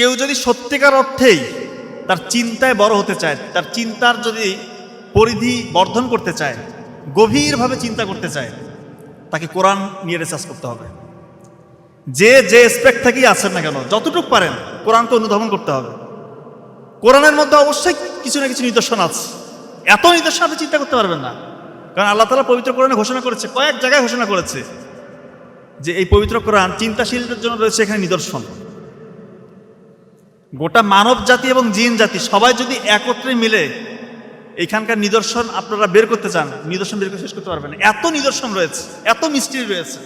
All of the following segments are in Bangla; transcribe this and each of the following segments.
কেউ যদি সত্যিকার অর্থেই তার চিন্তায় বড় হতে চায়, তার চিন্তার যদি পরিধি বর্ধন করতে চায়, গভীরভাবে চিন্তা করতে চায়, তাকে কোরআন নিয়ে রিসার্চ করতে হবে। যে যে স্পেক্ট থেকেই আছেন না কেন, যতটুকু পারেন কোরআনকে অনুধাবন করতে হবে। কোরআনের মধ্যে অবশ্যই কিছু না কিছু নিদর্শন আছে। এত নিদর্শন আপনি চিন্তা করতে পারবেন না। কারণ আল্লাহ তালা পবিত্র কোরআনে ঘোষণা করেছে, কয়েক জায়গায় ঘোষণা করেছে যে এই পবিত্র কোরআন চিন্তাশীলদের জন্য রয়েছে এখানে নিদর্শন। গোটা মানব জাতি এবং জিন জাতি সবাই যদি একত্রে মিলে এখানকার নিদর্শন আপনারা বের করতে চান, নিদর্শন বের করে শেষ করতে পারবেন। এত নিদর্শন রয়েছে, এত মিস্ট্রি রয়েছে।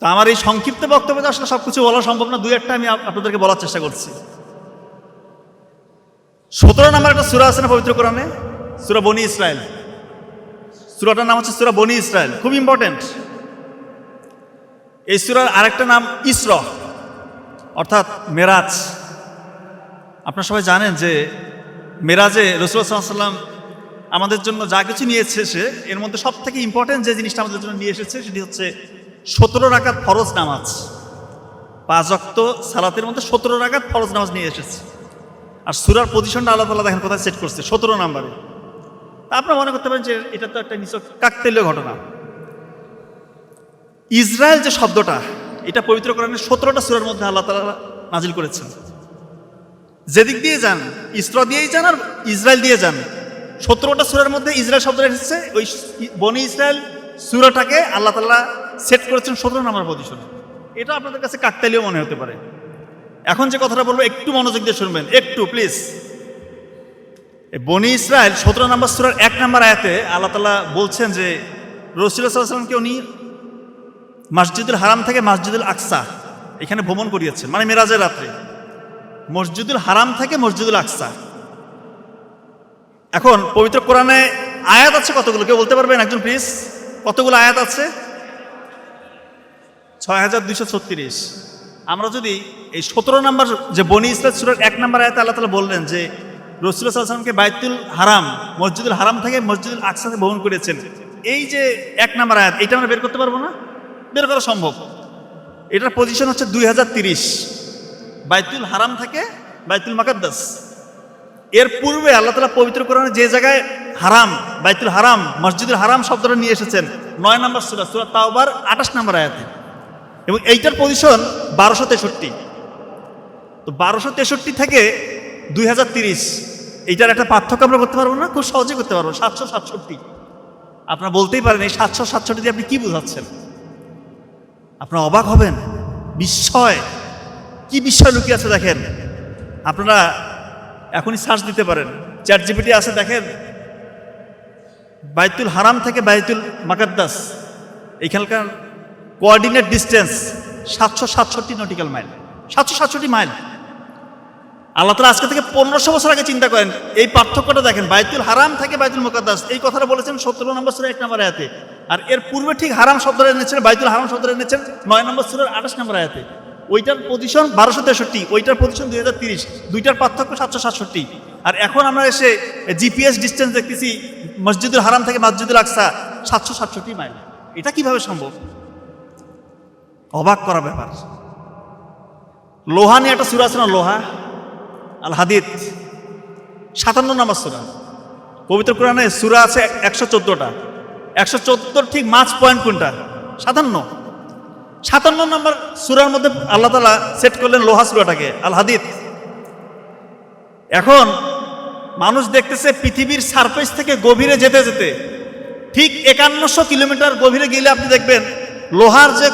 তা আমার এই সংক্ষিপ্ত বক্তব্যে আসলে সব কিছু বলা সম্ভব না দুই একটা আমি আপনাদেরকে বলার চেষ্টা করছি। সতেরো নাম্বার একটা সুরা আছে না পবিত্র কোরআনে? সুরা বনি ইসরায়েল সুরাটার নাম হচ্ছে সুরা বনি ইসরায়েল খুব ইম্পর্টেন্ট এই সুরার আরেকটা নাম ইসর। অর্থাৎ মেরাজ। আপনারা সবাই জানেন যে মেরাজে রসুল্লাহ সাল্লাম আমাদের জন্য যা কিছু নিয়ে এসেছে, এর মধ্যে সব থেকে ইম্পর্টেন্ট যে জিনিসটা আমাদের জন্য নিয়ে এসেছে, সেটি হচ্ছে সতেরো রাকাত ফরজ নামাজ। পাঁচ অক্ত সালাতের মধ্যে সতেরো রাকাত ফরজ নামাজ নিয়ে এসেছে। আর সুরার পজিশনটা আল্লাহ তালা দেখেন কোথায় সেট করছে, সতেরো নাম্বারে। আপনারা মনে করতে পারেন যে এটা তো একটা নিচক কাকতেলীয় ঘটনা। ইসরায়েল যে শব্দটা এটা পবিত্র কোরআনের সতেরোটা সুরের মধ্যে আল্লাহ তালা নাজিল করেছেন। যেদিক দিয়ে যান, ইসরা দিয়েই যান আর ইসরায়েল দিয়ে যান, সতেরোটা সুরের মধ্যে ইসরায়েল শব্দটা এসেছে, ওই বনি ইসরায়েল সুরাটাকে আল্লাহ তাল্লাহ সেট করেছেন সতেরো নাম্বার পজিশনে এটা আপনাদের কাছে কাকতালীয় মনে হতে পারে। এখন যে কথাটা বলব, একটু মনোযোগ দিয়ে শুনবেন, একটু প্লিজ বনি ইসরায়েল সতেরো নম্বর সুরার এক নম্বর আয়াতে আল্লাহ তালা বলছেন যে রসুল্লাহ সাল্লামকে উনি মসজিদুল হারাম থেকে মসজিদুল আকসা, এখানে ভ্রমণ করিয়েছেন মানে মেরাজের রাত্রে। মসজিদুল হারাম থেকে মসজিদুল আকসা। এখন পবিত্র কোরআনে আয়াত আছে কতগুলো? কেউ বলতে পারবেন একজন প্লিজ কতগুলো আয়াত আছে? ছয় হাজার দুইশো ছত্রিশ। আমরা যদি এই সতেরো নম্বর যে বনি ইসলাম সুরের এক নম্বর আয়াতে আল্লাহ তালা বললেন যে রসুল সাল্লামকে বাইতুল হারাম, মসজিদুল হারাম থেকে মসজিদুল আকসাতে ভ্রমণ করেছেন। এই যে এক নম্বর আয়াত এটা আমরা বের করতে পারব না? বের করা সম্ভব। এটার পজিশন হচ্ছে দুই হাজার তিরিশ। বাইতুল হারাম থেকে বাইতুল মাকাদ্দাস। এর পূর্বে আল্লাহ তালা পবিত্র কোরআনে যে জায়গায় হারাম, বাইতুল হারাম, মসজিদুল হারাম শব্দটা নিয়ে এসেছেন, নয় নম্বর সুরা সুরা তাওবার আঠাশ নম্বর আয়াতে। এবং এইটার পজিশন বারোশো তেষট্টি। তো বারোশো তেষট্টি থেকে দুই হাজার তিরিশ, এইটার একটা পার্থক্য আমরা করতে পারব না? খুব সহজে করতে পারব। সাতশো সাতষট্টি। আপনারা বলতেই পারেন এই সাতশো সাতষট্টি দিয়ে আপনি কী বোঝাচ্ছেন? আপনারা অবাক হবেন। বিস্ময়। কি বিস্ময় লুকিয়ে আছে দেখেন। আপনারা এখনই সার্চ দিতে পারেন। চ্যাট জিপিটি আছে দেখেন। বাইতুল হারাম থেকে বাইতুল মাকাদ্দাস। এইখানকার কোয়ার্ডিনেট ডিস্টেন্স সাতশো সাতষট্টি নটিক্যাল মাইল সাতশো সাতষট্টি মাইল আল্লাহ তালা আজকে থেকে পনেরোশো বছর আগে চিন্তা করেন, এই পার্থক্যটা দেখেন, বাইতুল হারাম থেকে বাইতুল মোকাদ্দাস, এই কথাটা বলেছেন সতেরো নম্বর সুরের এক নম্বর আয়াতে। আর এর পূর্বে ঠিক হারাম শব্দটা এনেছেন, বাইতুল হারাম শব্দটা এনেছেন নয় নম্বর সুরের আঠাশ নম্বর আয়াতে। ওইটার পজিশন বারোশো তেষট্টি, ওইটার পজিশন দুই হাজার তিরিশ, দুইটার পার্থক্য সাতশো সাতষট্টি। আর এখন আমরা এসে জিপিএস ডিস্টেন্স দেখতেছি, মসজিদুল হারাম থেকে মসজিদুল আকসা, সাতশো সাতষট্টি মাইল। এটা কীভাবে সম্ভব? অবাক করা ব্যাপার। লোহা নিয়ে একটা সুরা আছে না, লোহা? আল হাদিদ সাতান্ন নম্বর সুরা পবিত্র কোরআনে সুরা আছে একশো চোদ্দোটা। একশো চোদ্দোর ঠিক মাছ পয়েন্ট কোনটা? সাতান্ন। সাতান্ন নম্বর সুরার মধ্যে আল্লাহ তালা সেট করলেন লোহা সুরাটাকে আল হাদিদ এখন মানুষ দেখতেছে পৃথিবীর সারফেস থেকে গভীরে যেতে যেতে ঠিক একান্নশো কিলোমিটার গভীরে গেলে আপনি দেখবেন লোহার যে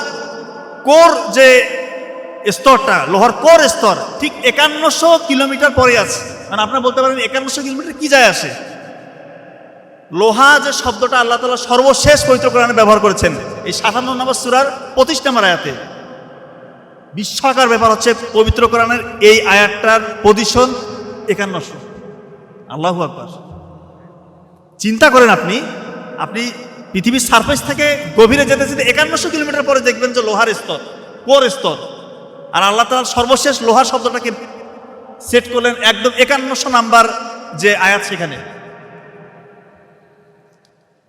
কোর, যে স্তরটা, লোহার পর স্তর, ঠিক একান্নশো কিলোমিটার পরে আছে। মানে আপনারা বলতে পারেন একান্নশো কিলোমিটার কি যায় আসে? লোহা যে শব্দটা আল্লাহ তালা সর্বশেষ পবিত্র কোরআনে ব্যবহার করেছেন, এই সাতান্ন নম্বর সুরার পঁচিশ নম্বর আয়াতে। বিস্ময়কার ব্যাপার হচ্ছে পবিত্র কোরআনের এই আয়াতটার পজিশন একান্নশো। আল্লাহ আকবার। চিন্তা করেন আপনি আপনি পৃথিবীর সারফেস থেকে গভীরে যেতে যেতে একান্নশো কিলোমিটার পরে দেখবেন যে লোহার স্তর, কোর স্তর আর আল্লাহ তালার সর্বশেষ লোহার শব্দটাকে সেট করলেন একদম একান্নশো নাম্বার যে আয়াত সেখানে।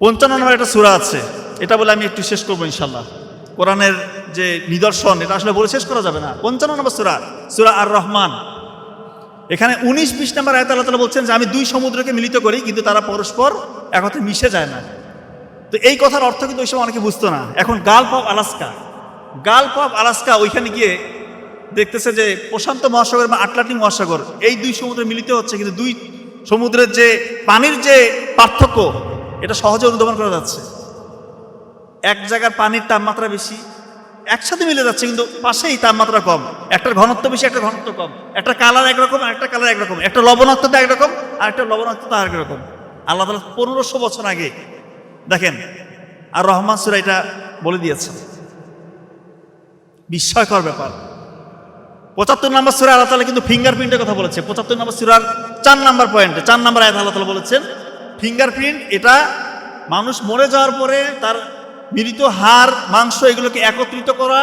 পঞ্চান্ন নম্বর একটা সুরা আছে, এটা বলে আমি একটু শেষ করব ইনশাল্লাহ কোরআনের যে নিদর্শন, এটা আসলে বলে শেষ করা যাবে না। পঞ্চান্ন নম্বর সুরা সুরা আর রহমান এখানে উনিশ বিশ নম্বর আয়ত আল্লাহ তালা বলছেন যে, আমি দুই সমুদ্রকে মিলিত করি, কিন্তু তারা পরস্পর একত্রে মিশে যায় না। তো এই কথার অর্থ কিন্তু ওই সময় অনেকে বুঝতো না। এখন Gulf of Alaska. Gulf of Alaska ওইখানে গিয়ে দেখতেছে যে প্রশান্ত মহাসাগর বা আটলান্টিক মহাসাগর, এই দুই সমুদ্রে মিলিত হচ্ছে কিন্তু দুই সমুদ্রের যে পানির যে পার্থক্য, এটা সহজে অনুধাবন করা যাচ্ছে। এক জায়গার পানির তাপমাত্রা বেশি, একসাথে মিলে যাচ্ছে কিন্তু পাশেই তাপমাত্রা কম। একটার ঘনত্ব বেশি একটা ঘনত্ব কম। একটা কালার একরকম একটা কালার একরকম। একটা লবণাক্ততা একরকম, আর একটা লবণাক্ততা একরকম আল্লাহ তালা পনেরোশো বছর আগে, দেখেন, আর রহমান সুরা এটা বলে দিয়েছেন। বিস্ময়কর ব্যাপার। পঁচাত্তর নম্বর সুরা আল্লাহ তালা কিন্তু ফিঙ্গারপ্রিন্টের কথা বলেছে। পঁচাত্তর নম্বর সুরার চার নম্বর পয়েন্টে চার নম্বর আয়াত আল্লাহ তালা বলেছেন ফিঙ্গারপ্রিন্ট এটা মানুষ মরে যাওয়ার পরে তার মিলিত হাড়, মাংস এগুলোকে একত্রিত করা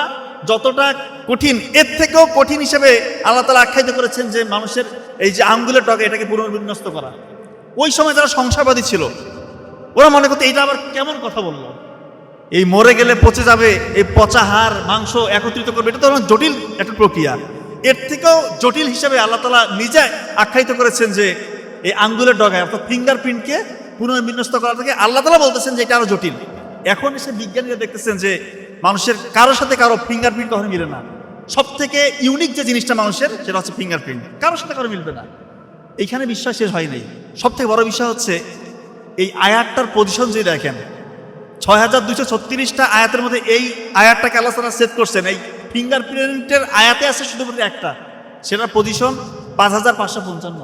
যতটা কঠিন, এর থেকেও কঠিন হিসেবে আল্লাহ তালা আখ্যায়িত করেছেন যে মানুষের এই যে আঙ্গুলের টকে এটাকে পুনর্বিন্যস্ত করা। ওই সময় যারা সংসারবাদী ছিল, ওরা মনে করতো, এটা আবার কেমন কথা বলল? এই মরে গেলে পচে যাবে, এই পচা হাড়, মাংস একত্রিত করবে, এটা তো জটিল একটা প্রক্রিয়া। এর থেকেও জটিল হিসেবে আল্লাহ তালা নিজে আখ্যায়িত করেছেন যে এই আঙ্গুলের ডগায়, অর্থাৎ ফিঙ্গারপ্রিন্টকে পুনর্বিন্যস্ত করা থেকে আল্লাহ তালা বলতেছেন যে এটা আরও জটিল। এখন এসে বিজ্ঞানীরা দেখতেছেন যে মানুষের কারোর সাথে কারও ফিঙ্গারপ্রিন্ট কখনো মিলে না। সব থেকে ইউনিক যে জিনিসটা মানুষের, সেটা হচ্ছে ফিঙ্গারপ্রিন্ট কারোর সাথে কারও মিলবে না। এইখানে বিশ্বাস শেষ হয়নি সব থেকে বড় বিষয় হচ্ছে এই আয়াতটার পজিশন যদি দেখেন, ছয় হাজার দুশো ছত্রিশটা আয়াতের মধ্যে এই আয়াতটাকে আল্লাহ তালা সেট করছেন। এই ফিঙ্গারপ্রিন্টের আয়াতে আছে শুধুমাত্র একটা। সেটার পজিশন পাঁচ হাজার পাঁচশো পঞ্চান্ন।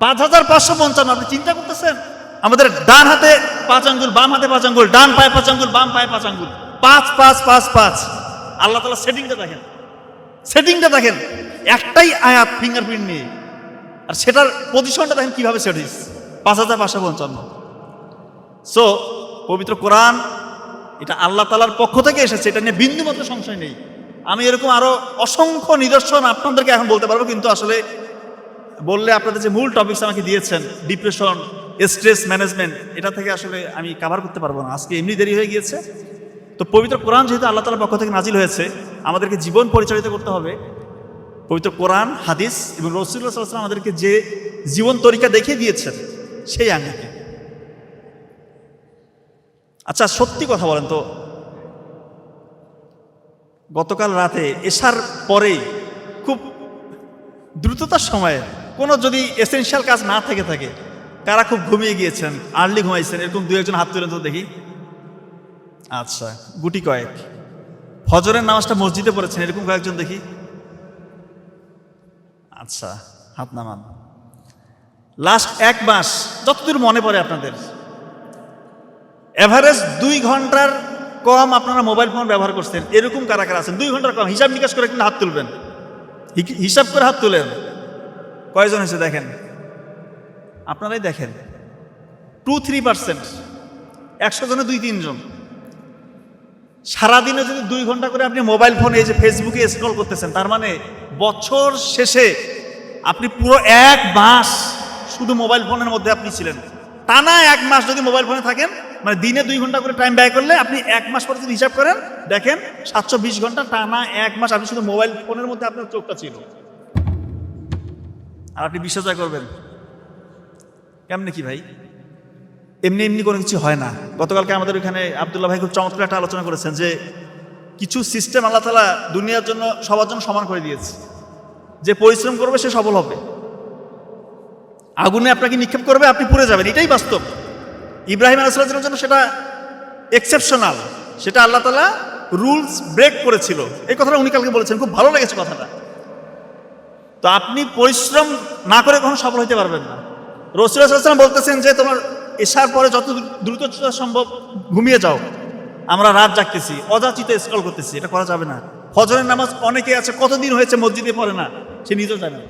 পাঁচ হাজার পাঁচশো পঞ্চান্ন, আপনি চিন্তা করতেছেন? আমাদের ডান হাতে পাঁচ আঙ্গুল, বাম হাতে পাঁচ আঙ্গুল, ডান পায়ে পাঁচ আঙ্গুল, বাম পায়ে পাঁচ আঙ্গুল। পাঁচ পাঁচ পাঁচ পাঁচ। আল্লাহ তালা সেটিংটা দেখেন। সেটিংটা দেখেন। একটাই আয়াত ফিঙ্গারপ্রিন্ট নিয়ে। আর সেটার পজিশনটা দেখেন কীভাবে সেট হয়েছে পাঁচ হাজার পাঁচশো পঞ্চান্ন। সো পবিত্র কোরআন এটা আল্লাহ তালার পক্ষ থেকে এসেছে, এটা নিয়ে বিন্দুমাত্র সংশয় নেই। আমি এরকম আরও অসংখ্য নিদর্শন আপনাদেরকে এখন বলতে পারব, কিন্তু আসলে বললে আপনাদের যে মূল টপিকস আমাকে দিয়েছেন ডিপ্রেশন স্ট্রেস ম্যানেজমেন্ট এটা থেকে আসলে আমি কাভার করতে পারব না। আজকে এমনি দেরি হয়ে গিয়েছে। তো পবিত্র কোরআন যেহেতু আল্লাহ তালার পক্ষ থেকে নাজিল হয়েছে, আমাদেরকে জীবন পরিচালিত করতে হবে। পবিত্র কোরআন, হাদিস এবং রসুল্লাহ আমাদেরকে যে জীবন তরিকা দেখিয়ে দিয়েছেন, সেই আঙ্গিকে। আচ্ছা সত্যি কথা বলেন তো। গতকাল রাতে এসার পরেই খুব দ্রুততার সময়ে কোনো যদি এসেনশিয়াল কাজ না থেকে থাকে কারা খুব ঘুমিয়ে গিয়েছেন আর্লি ঘুমাইছেন, এরকম দু একজন হাত তুলেন তো দেখি। আচ্ছা গুটি কয়েক। ফজরের নামাজটা মসজিদে পড়েছেন, এরকম কয়েকজন দেখি। আচ্ছা হাত নামান। লাস্ট এক মাস, যতদূর মনে পড়ে আপনাদের? এভারেজ দুই ঘণ্টার কম আপনারা মোবাইল ফোন ব্যবহার করছেন। এরকম কারা কারা আছেন। দুই ঘণ্টার কম। হিসাব নিকাশ করে কিন্তু হাত তুলবেন। হিসাব করে হাত তুলেন। কয়জন হয়েছে দেখেন? আপনারাই দেখেন। টু থ্রি পার্সেন্ট একশো জনে দুই, তিনজন। সারাদিনে যদি দুই ঘণ্টা করে আপনি মোবাইল ফোনে এই যে ফেসবুকে স্ক্রল করতেছেন, তার মানে বছর শেষে আপনি পুরো এক মাস শুধু মোবাইল ফোনের মধ্যে আপনি ছিলেন। টানা এক মাস যদি মোবাইল ফোনে থাকেন মানে দিনে দুই ঘণ্টা করে টাইম ব্যয় করলে আপনি এক মাস পরে যদি হিসাব করেন, দেখেন সাতশো বিশ ঘণ্টা টানা এক মাস আপনি শুধু মোবাইল ফোনের মধ্যে আপনার চোখটা ছিল আর আপনি বিশ্বাস করবেন। কেমনে কি ভাই? এমনি এমনি কোনো কিছু হয় না। গতকালকে আমাদের ওইখানে আবদুল্লাহ ভাই খুব চমৎকার একটা আলোচনা করেছেন যে কিছু সিস্টেম আল্লাহ তালা দুনিয়ার জন্য সবার জন্য সমান করে দিয়েছে। যে পরিশ্রম করবে সে সফল হবে। আগুনে আপনাকে নিক্ষেপ করবে, আপনি পুড়ে যাবেন। এটাই বাস্তব। ইব্রাহিম আলাইসাল্লামের জন্য সেটা এক্সেপশনাল সেটা আল্লাহ তালা রুলস ব্রেক করেছিল। এই কথাটা উনি কালকে বলেছেন, খুব ভালো লেগেছে কথাটা। তো আপনি পরিশ্রম না করে কখনো সফল হতে পারবেন না। রসুলাম বলতেছেন যে, তোমার এসার পরে যত দ্রুত সম্ভব ঘুমিয়ে যাও। আমরা রাত জাগতেছি, অযাচিত স্কল করতেছি। এটা করা যাবে না। ফজরের নামাজ অনেকে আছে, কতদিন হয়েছে মসজিদে পড়ে না, সে নিজেও জানে না।